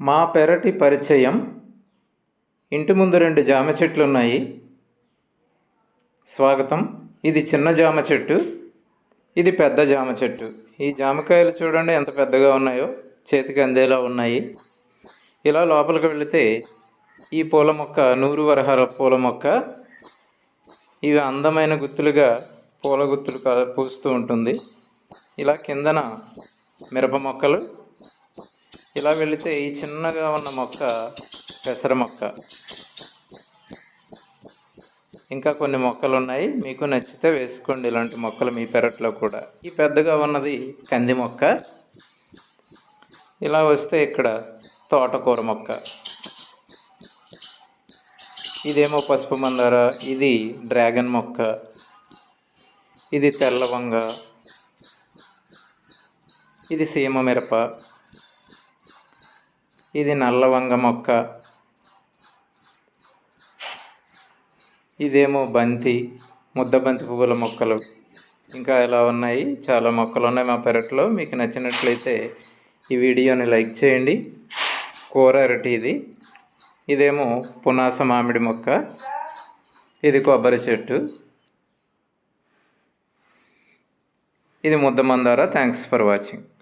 మా పెరటి పరిచయం. ఇంటి ముందు రెండు జామ చెట్లు ఉన్నాయి స్వాగతం. ఇది చిన్న జామ చెట్టు. ఇది పెద్ద జామ చెట్టు. ఈ జామకాయలు చూడండి ఎంత పెద్దగా ఉన్నాయో. చేతికి అందేలా ఉన్నాయి. ఇలా లోపలికి వెళితే ఈ పూల మొక్క నూరు వరహాల పూల మొక్క. ఇవి అందమైన గుత్తులుగా పూల గుత్తులు పూస్తూ ఉంటుంది. ఇలా కిందన మిరప మొక్కలు ఇలా వెళితే ఈ చిన్నగా ఉన్న మొక్క పెసర మొక్క. ఇంకా కొన్ని మొక్కలు ఉన్నాయి మీకు నచ్చితే వేసుకోండి ఇలాంటి మొక్కలు మీ పెరట్లో కూడా. ఈ పెద్దగా ఉన్నది కంది మొక్క. ఇలా వస్తే ఇక్కడ తోటకూర మొక్క. ఇదేమో పసుపు మందార ఇది డ్రాగన్ మొక్క ఇది తెల్లవంగ ఇది సీమ మిరప. ఇది నల్లవంగ మొక్క. ఇదేమో బంతి ముద్ద బంతి పువ్వుల మొక్కలు. ఇంకా ఇలా ఉన్నాయి. చాలా మొక్కలు ఉన్నాయి మా పెరట్లో. మీకు నచ్చినట్లయితే ఈ వీడియోని లైక్ చేయండి. కూర అరటి ఇది ఇదేమో పునాస మామిడి మొక్క. ఇది కొబ్బరి చెట్టు. ఇది ముద్ద మందార. Thanks for watching